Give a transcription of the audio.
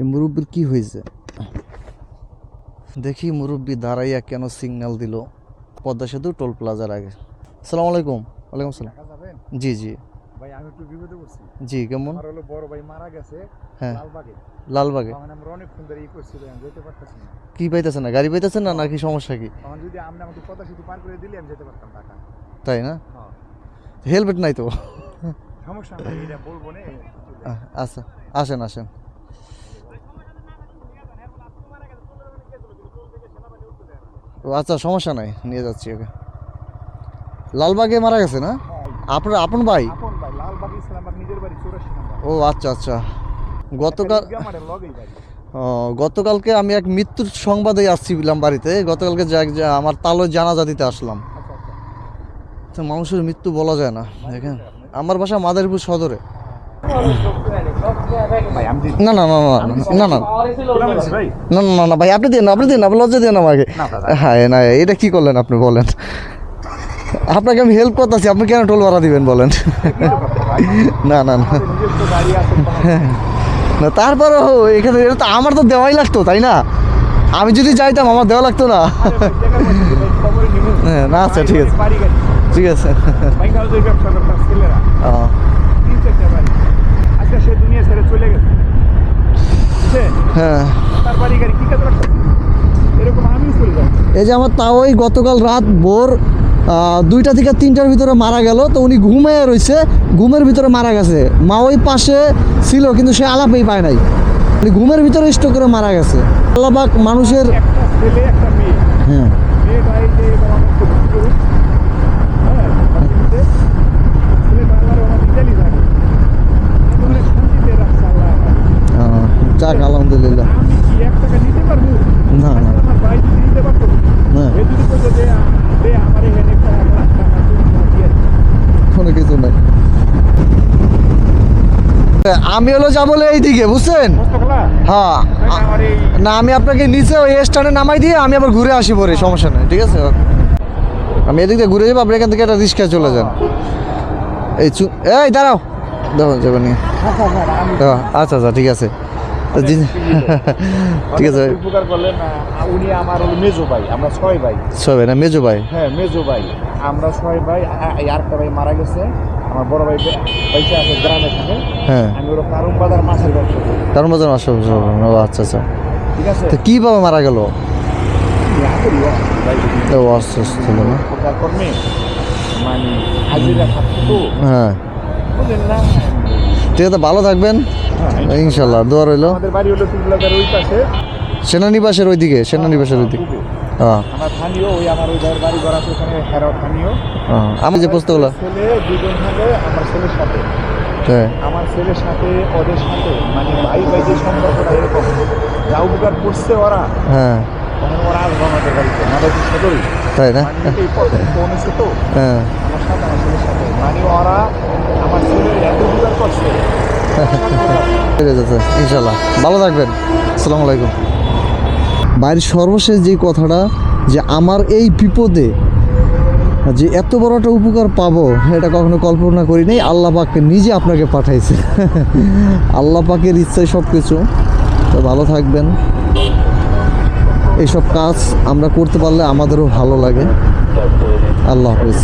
এই মুরব্বির কি হয়েছে? দেখি মুরব্বি দাঁড়াইয়া কেন সিগন্যাল দিল। পদ্মা সেতু টোল প্লাজার আগে। আসসালামু আলাইকুম। ওয়ালাইকুম সালাম জি জি। ভাই আমি একটু বিপদে পড়ছি। জি কেমন? আমার হলো বড় ভাই মারা গেছে হ্যাঁ। লালবাগে। আমরা অনেক ফোন ধরে ই করছি ভাই, আমি যেতে পারতেছি না। কি পাইতেছেন না? গাড়ি পাইতেছেন না নাকি সমস্যা কি? তখন যদি আপনি আমাকে কথা শুধু পার করে দিলে আমি যেতে পারতাম ঢাকা। তাই না? হেলমেট নাই তো? সমস্যা নাই এটা বলব না। আচ্ছা। আসেন আসেন। ও আচ্ছা সমস্যা নাই নিয়ে যাচ্ছি ওকে। লালবাগে মারা গেছে না? হ্যাঁ, আপনার আপন ভাই? ও আচ্ছা আচ্ছা। গতকাল ও, গতকালকে আমি এক মৃত্যুর সংবাদে আসছিলাম বাড়িতে। গতকালকে আমার তালো জানাজা দিতে আসলাম। আচ্ছা আচ্ছা। তো মানুষের মৃত্যু বলা যায় না দেখেন। আমার বাসা মাদারীপুর সদরে। না না না না না না। না না ভাই আপনি দিন আপনি দিন আপনি লজ্জা দিন আমাকে। হ্যাঁ না এটা কি করলেন আপনি বলেন। আপনাকে আমি হেল্প করতেছি আপনি কেন টোল ভাড়া দিবেন বলেন? না না না। না তারপরেও এখানে এটা তো আমার তো দেওয়াই লাগতো তাই না? আমি যদি যাইতাম আমার দেওয়া লাগতো না। হ্যাঁ, না আচ্ছা ঠিক আছে। ঠিক আছে বাইক হাউসের ব্যবসা করতাম ছেলেরা ও, তিন চারটে বাড়ি আজকে সে দুনিয়া ছেড়ে চলে গেছে বুঝছেন হ্যাঁ। এই যে আমার তাও ওই গতকাল রাত ভোর দুইটা থেকে তিনটার ভিতরে মারা গেল তো উনি ঘুমিয়ে রয়েছে ঘুমের ভিতরে মারা গেছে। মা ওই পাশে ছিল কিন্তু সে আলাপই পায় নাই। উনি ঘুমের ভিতরে স্ট্রোক করে মারা গেছে। আল্লাহবাক মানুষের হ্যাঁ মেয়েটা এই যে এবার আমার খুব করুক হ্যাঁ শান্তিতে। ছেলেটা আল্লাহর আমার ইটালি থাকে এমন এক শান্তিতে রাখছে আল্লাহ আমার। আহ, যাক আলহামদুলিল্লাহ আমি কি এক টাকা নিতে পারব না না আমার ভাই যদি নিতে পারতো হ্যাঁ এ যদি বলতো যে আ, দে আমার এখানে একটা এক লাখ টাকা তুমি দিয়ে দে। কোনো কিছু নাই। আমি হলো যা বলে এইদিকে, বুঝছেন? হ্যাঁ। না না আমি আপনাকে নিচে ওই স্ট্যান্ডে নামাই দিয়ে আমি আবার ঘুরে আসি পরে, সমস্যা নেই, ঠিক আছে? আমি এদিক দিয়ে ঘুরে যাব, আপনি এখান থেকে একটা রিক্সা চলে যান। এই চু এই দাঁড়াও। দেখো যাবে নি। আচ্ছা আচ্ছা ঠিক আছে। ঠিক আছে অনেক উপকার করলেন উনি আমার হলো মেজো ভাই আমরা ছয় ভাই। সবাই না মেজো ভাই? হ্যাঁ মেজো ভাই। আমরা ছয় ভাই আরেকটা ভাই মারা গেছে। আমার বড় ভাই পয়সা আছে গ্রামে থাকে। হ্যাঁ। আমি ওরা কারণ বাজার মাছের ব্যবসা আচ্ছা আচ্ছা। ঠিক আছে? তো কীভাবে মারা গেল? ভাই। অসুস্থ না। কর্মে মানে হাজিরা থাকতো। হ্যাঁ। ঠিক আছে ভালো থাকবেন। ইনশাল্লাহ দোয়া রইল। আমাদের বাড়ি হলো তুলাদার ওই পাশে। সেনানিবাসের ওইদিকে সেনানিবাসের ওইদিকে। হ্যাঁ। আমার স্থানীয় ওই আমার ওই ভাইয়ের বাড়ি ঘর আছে ওখানে স্থানীয়। হ্যাঁ। আমি যে পুস্তকগুলো ছেলে দুজন থাকে আমার ছেলের সাথে। হ্যাঁ। আমার ছেলের সাথে ওদের সাথে মানে ভাই ভাই যে সম্পর্কটা এরকম যা উপকার করছে ওরা হ্যাঁ। ওরা আসবে আমাদের বাড়িতে আমাদের সদরই তাই না? এই প্রথম ফোন এসে তো। হ্যাঁ। আমার সাথে আমার ছেলের সাথে মানে ওরা আমার ছেলের এত উপকার করছে ঠিক আছে ইনশাল্লাহ ভালো থাকবেন। আসসালামু আলাইকুম। বাইরের সর্বশেষ যে কথাটা, যে আমার এই বিপদে যে এত বড় একটা উপকার পাবো এটা কখনো কল্পনা করি নাই, আল্লাহ পাককে নিজে আপনাকে পাঠাইছে। আল্লাহ পাকের ইচ্ছায় সব কিছু তো ভালো থাকবেন। এইসব কাজ আমরা করতে পারলে আমাদেরও ভালো লাগে। আল্লাহ হাফিজ।